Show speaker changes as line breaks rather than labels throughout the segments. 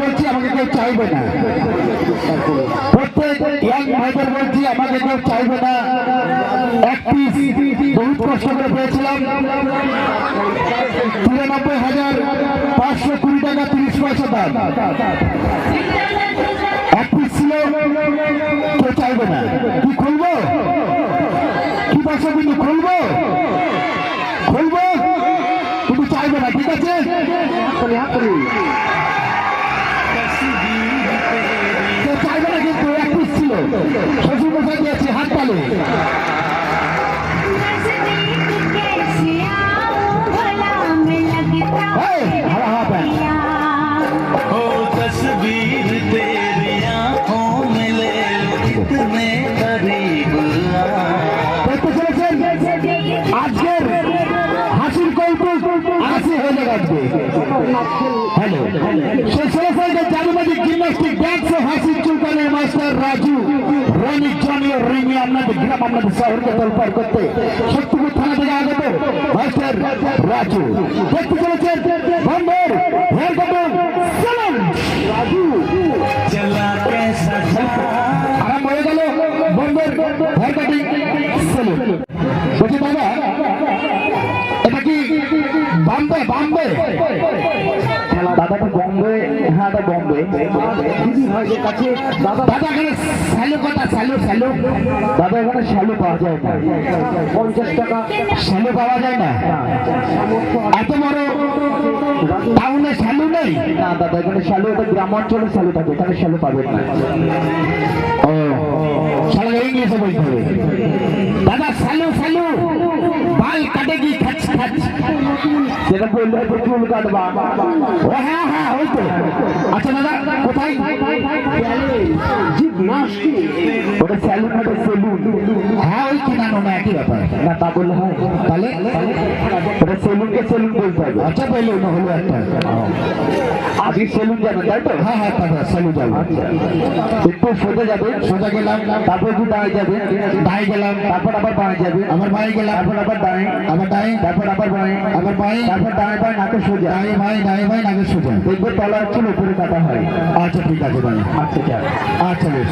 বলছি আমাকে কেউ চাইবে না প্রত্যেক ইয়াং ভাইদের বলছি আমাকে কেউ চাইবে না এক পিস বহুত কষ্ট করে পেয়েছিলাম তিরানব্বই হাজার পাঁচশো কুড়ি টাকা তিরিশ পয়সা দাম। এক পিস ছিল চাইবে না। হ্যালো সে চলেছেন যে জানুবাজি জিমনাস্টিক ড্যান্স ও হাসির চুলকানের মাস্টার রাজু রনিক জনি ও রিমি আপনাদের গ্রাম আপনাদের শহরকে তোলপাড় করতে শক্তিপুর থানা থেকে আগত মাস্টার রাজু দেখতে চলেছেন বম্বের হেয়ার কাটন সালাম রাজু
चला कैसा चला
আরাম হয়ে গেল বম্বের হেয়ার কাটিং সেলুন বলছি দাদা এটা কি বাম্বে বাম্বে দাদাটা বম্বে এটা বম্বে। দিদি ভাইদের কাছে। দাদা দাদা এখানে স্যালু কথা স্যালু স্যালু দাদা এখানে স্যালু পাওয়া যায় না। পঞ্চাশ টাকা স্যালু পাওয়া যায় না। এত বড় টাউনে স্যালু নেই? না দাদা এখানে স্যালু এটা গ্রাম অঞ্চলে স্যালু থাকে, এখানে স্যালু পাবেন না। ও শালা ইংলিশে বলতে হবে দাদা স্যালু স্যালু বাল কাটেগি খাচ খাচ সেটা বললে চুল কাটবা ও হ্যাঁ হ্যাঁ ওই তো আচ্ছা দাদা কোথায় জিমনাস্টিক ওটা স্যালুন ওটা সেলুন হ্যাঁ ওই কিনা নোনা একই ব্যাপার না তা বললে হয় তাহলে সেলুনকে সেলুন বলতে হবে। আচ্ছা বলল না হলো একটা। আজকে সেলুন যাবেন তাই তো? হ্যাঁ হ্যাঁ দাদা সেলুন যাব। একটু সোজা যাবে সোজা গেলাম। তারপর একটু দাঁড়িয়ে যাবে। দাঁড়িয়ে গেলাম। তারপর আবার বাঁয়ে যাবে। আবার বাঁয়ে গেলাম। তারপর আবার দাঁড়িয়ে আবার দাঁড়িয়ে তারপর আবার বাঁয়ে। আবার বাঁয়ে। তারপর দাঁড়িয়ে বাঁয়ে নাকে সোজা। দাঁড়িয়ে বাঁয়ে দাঁড়িয়ে বাঁয়ে নাকে সোজা। দেখব তলার চুল উপরে কাটা হয়। আচ্ছা ঠিক আছে দাঁড়িয়ে আচ্ছা আচ্ছা বেশ।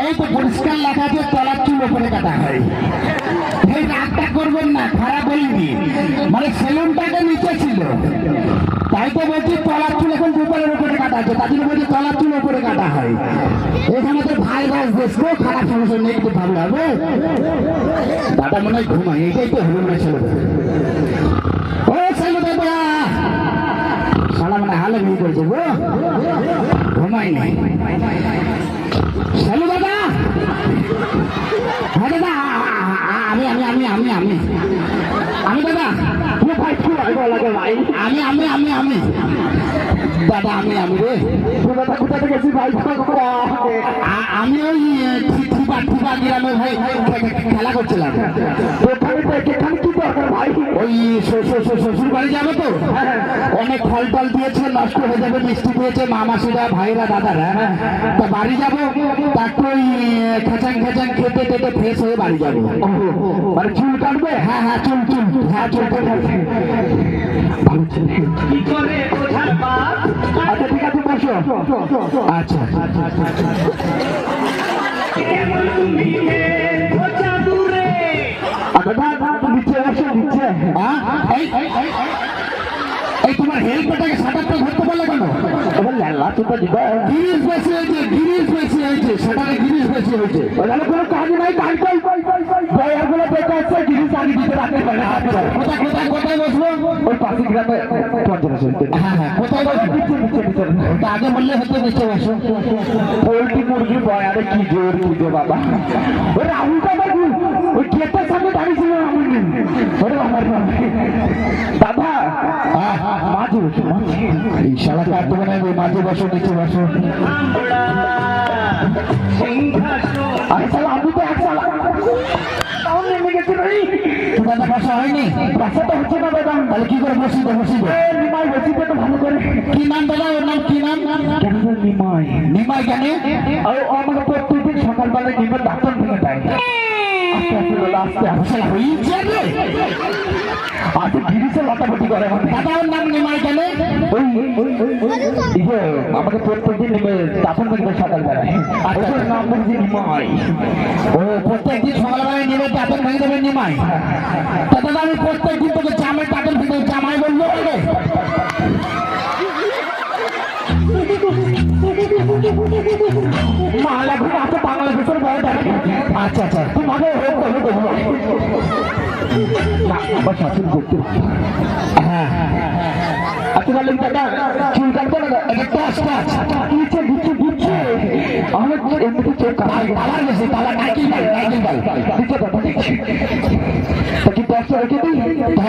এই তো পরিষ্কার লেখা আছে তলার চুল উপরে কাটা হয়। এই রাগটা করবেন না খারাপ বলিনি মানে সেলুনটাকে নিচে ছিল তাই তো বলছি তলার চুল এখন দুপালের উপরে কাটা আছে তার বলছি তলার চুল উপরে কাটা হয় এখানে তো ভাইরাস দেখব খারাপ নেই একটু ভালো হবে দাদা মনে মানে হালে বিয়ে করেছে গো ঘুমাই নাই। হ্যালো দাদা। হ্যাঁ দাদা আমি আমি আমি আমি আমি। আমি দাদা ভাই ভাই আমি আমি আমি। আমি দাদা আমি আমি রে। দাদা কোথা থেকে ভাই আমি ওই থিপা থিপা গ্রামে ভাই খেলা করছিলাম। ওই শ্বশুর বাড়ি যাবে তো? অনেক ফল টল দিয়েছে নষ্ট হয়ে যাবে মিষ্টি দিয়েছে মামাসিরা ভাইরা দাদারা। তা বাড়ি যাব? তারপর ওই খেচাং খেচাং খেতে খেতে ফ্রেশ হয়ে বাড়ি যাব। মানে চুল কাটবে? হ্যাঁ হ্যাঁ চুল চুল। হ্যাঁ আচ্ছা ঠিক আছে বসো আচ্ছা আচ্ছা না নিচে আসো নিচে হ্যাঁ এই তোমার হেল্পটাকে সাঁতারটা ধরতে পারলে কেন?
তো দিবা। গিরিশ বেশি হয়েছে গিরিশ বেশি হয়েছে সেখানে গিরিশ বেশি হয়েছে। ওখানে কোনো নাই বেঁচে গিরিশ আগে দিতে রাখতে পারে কোথায় কোথায় কোথায় বসবো? ওই পাশে গ্রামে পঞ্চাশ হ্যাঁ হ্যাঁ কোথায় বসবো? আগে বললে হতো নিচে বসো। পোল্ট্রি মুরগি বয়ারে কি জোর পুজো বাবা। বাবু ওই গেটের সামনে দাঁড়িয়েছিল রাহুল ওরে আমার দাদা মাঝে বসো এই শালা দোকানে ওই মাঝে বসো নিচে বসো। আরে শালা আমি তো এক শালা। গেছে বাসা হয়নি? বাসা তো হচ্ছে না দাদা তাহলে কি করে নিমাই তো ভালো করে। কি নাম দাদা? ওর নাম কি নাম? নিমাই? নিমাই কেন? আর আমাকে প্রত্যেকদিন সকালবেলায় নিমে ডাক্তার ভেঙে দেয় গিরিশে লাটাপটি করে আমার নাম নিমাই কেন? আমাকে প্রত্যেকদিন দাফন সকালবেলায়। আচ্ছা নাম বলছি নিমাই। ও প্রত্যেকদিন সকালবেলায় নেমে দাফন ভেঙে দেবে নিমাই তা দাদা আমি প্রত্যেকদিন তোকে জামাই দাফন ভেঙে জামাই বলব মালা ঘুরে আছে বাংলা ভেতর বড় দেখে। আচ্ছা আচ্ছা তোমাকে হোক তবে দেবো না, আমার শাশুড়ি করতে হ্যাঁ। আচ্ছা তাহলে দাদা, চুল কাটবো না এটা দিচ্ছে দিচ্ছে আমার তো এমনিতে চোখ কালার কালার গেছে কালার নাইকেল বাল নাইকেল বাল দিচ্ছে দাদা দিচ্ছে তা কি টস রেখে দিই।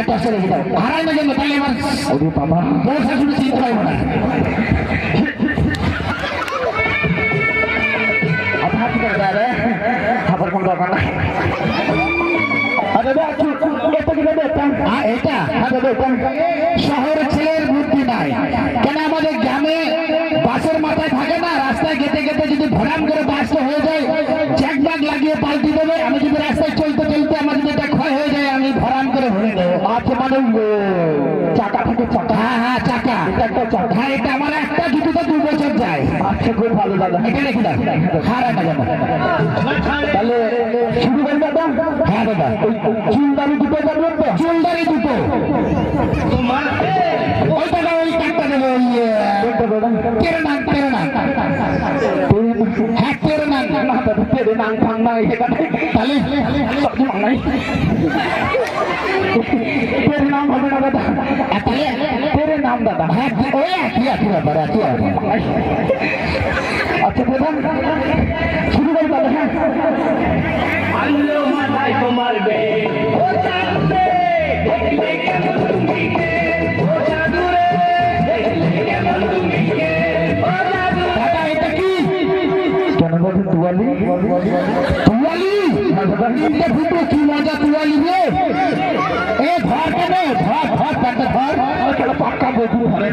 টস রেখে দাও। হারাই না জন্য তাহলে এবার ওরে বাবা। বড় শাশুড়ি চিনতে পারব না। হাত করে দাঁড়া রে কোন দরকার নাই শহরের ছেলের বুদ্ধি নাই কেন আমাদের গ্রামে বাসের মাথায় থাকে না রাস্তায় গেতে গেতে যদি ভরাম করে বাসটা হয়ে যায় জ্যাক ব্যাগ লাগিয়ে পাল্টি দেবে আমি যদি রাস্তায় চলতে চলতে আমার যদি এটা ক্ষয় হয়ে যায় আমি ভরাম করে ভরে দেবো আচ্ছা মানে চাকা থাকে চাকা। হ্যাঁ হ্যাঁ চাকা। একটা চাকা। হ্যাঁ এটা আমার একটা জুতোতে দু বছর যায়। আচ্ছা খুব ভালো দাদা। এটা রেখে দাও। না যেন তাহলে শুরু করি দাদা। হ্যাঁ দাদা। চুলদারি দুটো করবেন তো? চুলদারি দুটো
তোমার
ওই দাদা ওই কাটটা দেবে ওই তেরে নাং তেরে নাং হ্যাঁ তেরে নাং না দাদা তেরে নাং ফাং না এখানে তাহলে সবজি মাংনাই তেরে নাম হবে না দাদা তাহলে তেরে নাম দাদা হ্যাঁ ওই একই একই ব্যাপার একই ব্যাপার আচ্ছা দাদা শুরু করি দাদা হ্যাঁ
আলো মাথায় তোমার বে ও চাঁদে দেখলে কেমন তুমি
তুয়ালি? তুয়ালি? এটা ফুটো, কি রে? ধর ধর ধর ধর ধরে।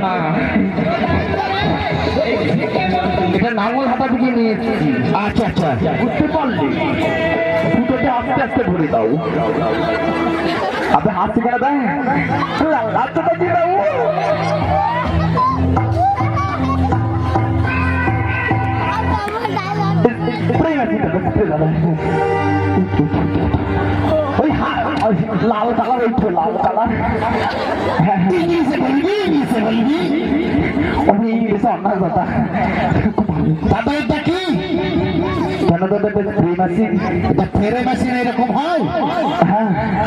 এটা নাঙ্গল হাতা নিয়েছি। আচ্ছা আচ্ছা। বুঝতে পারলি। ফুটোটা আস্তে আস্তে ভরে দাও। আপনি হাত থেকে দেন হাতটা দিয়ে দাও।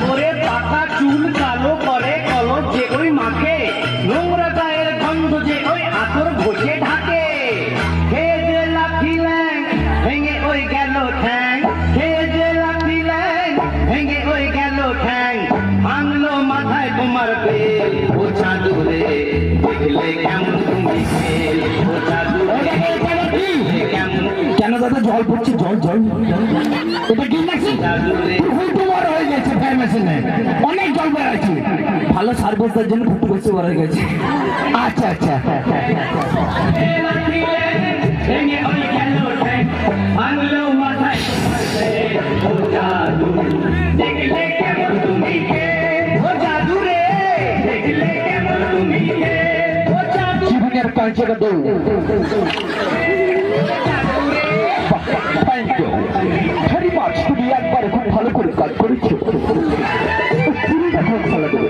ওরে পাকা চুল কালো করে কলম যে মাখে নোংরা গায়ের গন্ধ ঢাকে হে যে লাফিলেন ভেঙে ওই গেল ঠ্যাং হে যে লাফিলেন ভেঙে ওই গেল ঠ্যাং, ভাঙলো মাথায় তোমার বেল ও চাঁদুরে।
কেন দাদা জল পড়ছে? জল জল। এটা কি
চাঁদুরে
ফুটু হয়ে গেছে ফ্যান মেশিনে অনেক জল বেড়াচ্ছে ভালো সার্ভিস দেওয়ার জন্য ফুটু বেশি বড় হয়ে গেছে। আচ্ছা আচ্ছা।
ভাঙলো মাথায়। জাদু
জীবনের কালচারে দৌ থ্যাংক ইউ ভেরি মাচ তুমি একবারে খুব ভালো করে কাজ করেছ। পুরোটা খুব ভালো করে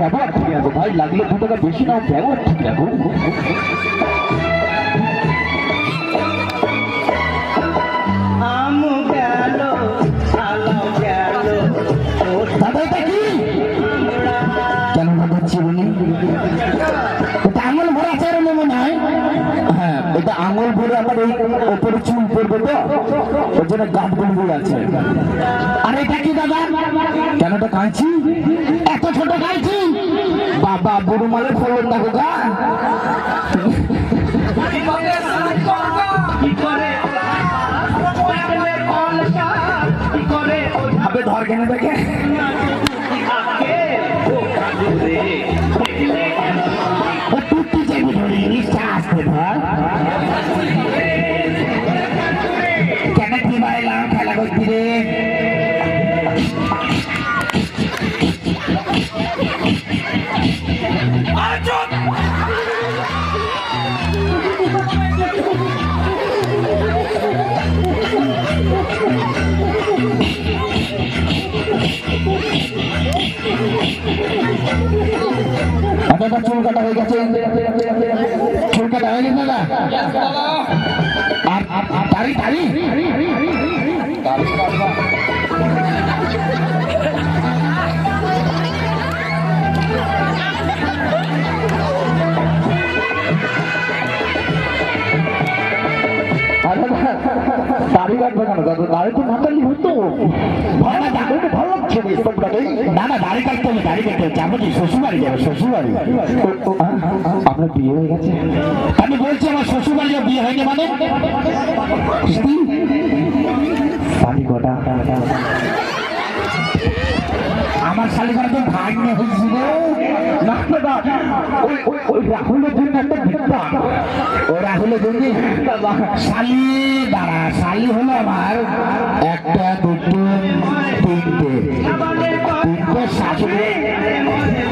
ব্যবহার ঠিক আছে
ভাই, লাগলে দু টাকা বেশি নাও, ব্যবহার ঠিক রাখো আঙুল ভরে আমার এই ওপরে চুল পড়বে তো? ওর জন্য গাঁটগুলো আছে। আর এটা কি দাদা? কেন এটা কাঁচি এত ছোট কাঁচি বাবা, বুড়ো মালের ফলন দেখো গা ধর কেন দেখে? দাদা চুল কাটা হয়ে গেছে চুল কাটা হয়ে গেছে আর দাড়ি দাড়ি দাড়ি কাটবে কেন দাদা দাড়ি তো মাতালি হতো ভালো দাড়ি তো ভালো লাগছে রে, সব দাড়ি। না না, বাড়ি কাটতে হবে, বাড়ি কাটতে হবে। যাব শ্বশুরবাড়ি যাব, শ্বশুরবাড়ি। আপনার বিয়ে হয়ে গেছে? আমি বলছি আমার শ্বশুরবাড়ি বিয়ে হয়নি মানে? শালি আমার শালি তো ভাগ্য হয়েছিল রাহুলের জন্য একটা বিদ্যা ও রাহুলের জন্য শালি, দাঁড়া, শালি হলো আমার একটা, দুটো, তিনটে। তিনটে শাশুড়ি,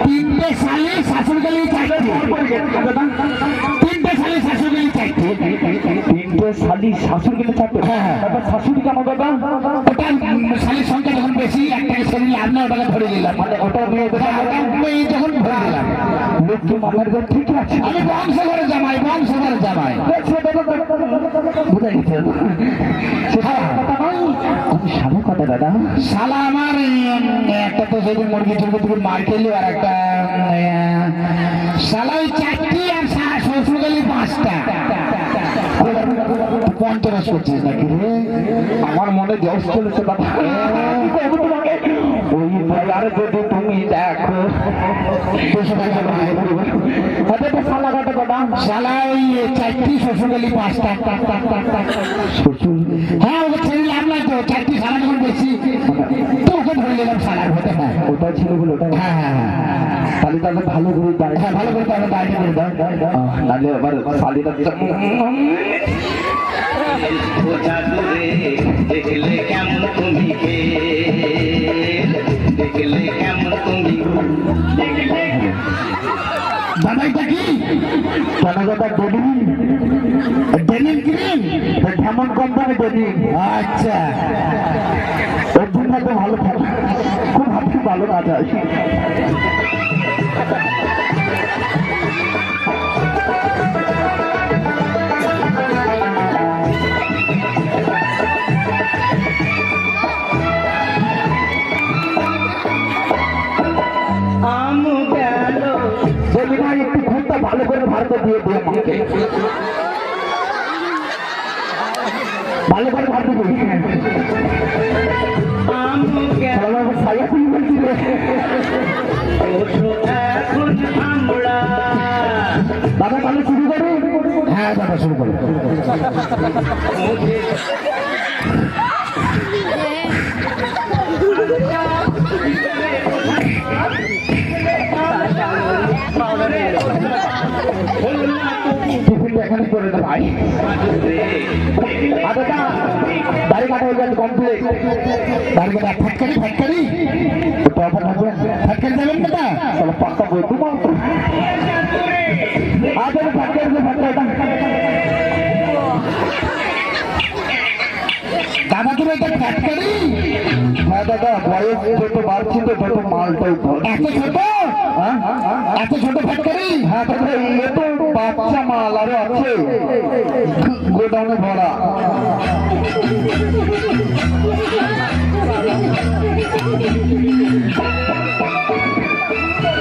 তিনটে শালি, শাশুড়ি চারটে। তিনটে শালি, শাশুড়ি চারটে। তিনটে শালি শাশুড়ি গেলে চারটে হ্যাঁ হ্যাঁ। শাশুড়ি কেন ওটা শালির সংখ্যা যখন বেশি একটাকে শরীরে না ওটাকে ধরে দিলাম মানে ওটা মেয়ে মেয়ে যখন ধরে দিলাম লক্ষ্মী মামার ঘর ঠিক আছে। আমি বংশ করে জামাই। বংশ করে জামাই শালা কথা দাদা? শালা আমার একটা তো সেদিন মুরগি টুরগি টুরগি মার খেলো আর একটা শালা ওই চারটি আর শ্বশুর গেলি পাঁচটা। পঞ্চরস করছিস নাকি রে? আমার মনে জস চলেছে বাবা ওই যদি তুমি দেখো ওটা ছিল বলে হ্যাঁ হ্যাঁ তাহলে তাহলে ভালো করে দাঁড়িয়ে হ্যাঁ ভালো করে তাহলে দাঁড়িয়ে দাও। নাহলে আবার শালিটা
কেমন তুমি কে
আচ্ছা। ওর জন্য তো ভালো খুব ভাবছি ভালো না যায় ভারতে দিয়ে দিয়ে ভালো করে ভারতে দিয়ে
আম গেল
সাইয়া খুলি বলছি রে
ওঠো এখন আমরা।
দাদা তাহলে শুরু করো। হ্যাঁ দাদা শুরু করো। করে ভাই দা, দাড়ি কাটা হয়ে গেছে কমপ্লিট দাড়ি কাটা ফটকারি ফটকারি তো অফার থাকবে ফটকারি দেবেন না দা পাক্কা বই তোমার ফটকারি ফটকারি দাদা তুমি এটা ফ্যাক্টরি হ্যাঁ দাদা বয়স যত বাড়ছে তো তত মালটাই এত ছোট
হ্যাঁ? এত ছোট ফ্যাক্টরি? হ্যাঁ দাদা বাচ্চা মাল আরও আছে গোডাউনে ভরা
Ready?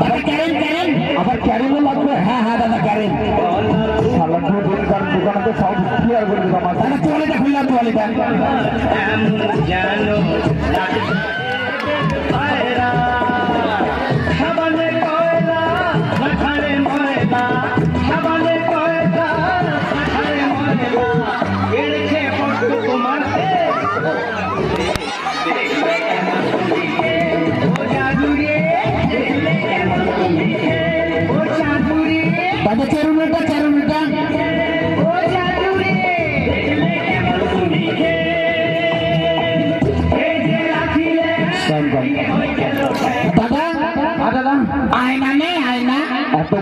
দাদা ক্যারেন ক্যারেন আবার ক্যারেনও লাগবে। হ্যাঁ হ্যাঁ দাদা ক্যারেন দোকানে সব ক্লিয়ার করে দিলাম দাদা তোয়ালিটা খুললাম তোয়ালিটা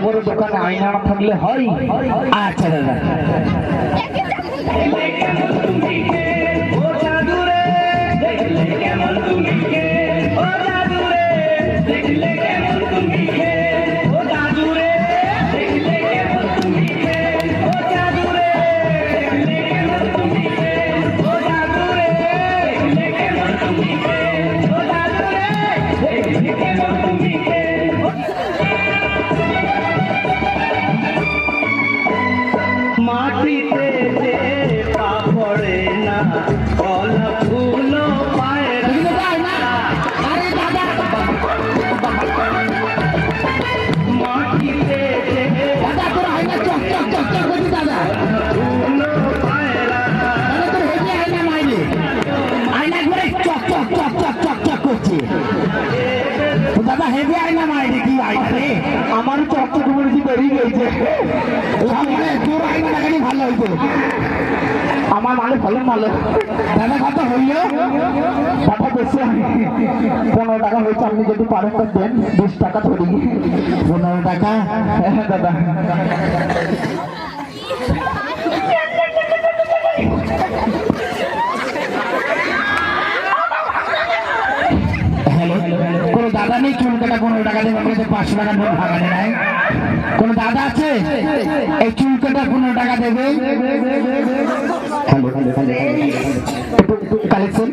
বড় দোকানে আয়না থাকলে হয়। আচ্ছা দাদা। আমার চর্চা করেছি বেরিয়ে গেছে। তোর লাগানি ভালো হইতো আমার মানে ভালো ভালো দাদা কত হইল? টাকা বেশি পনেরো টাকা হয়েছে আপনি যদি পারেন তো দেন বিশ টাকা ধরি। পনেরো টাকা? হ্যাঁ দাদা। একটা পনেরো টাকা দেবে আমাদের পাঁচশো টাকা নোট ভাগা নেয় কোন দাদা আছে? এই চুলকাটা পনেরো টাকা দেবে? কালেকশন?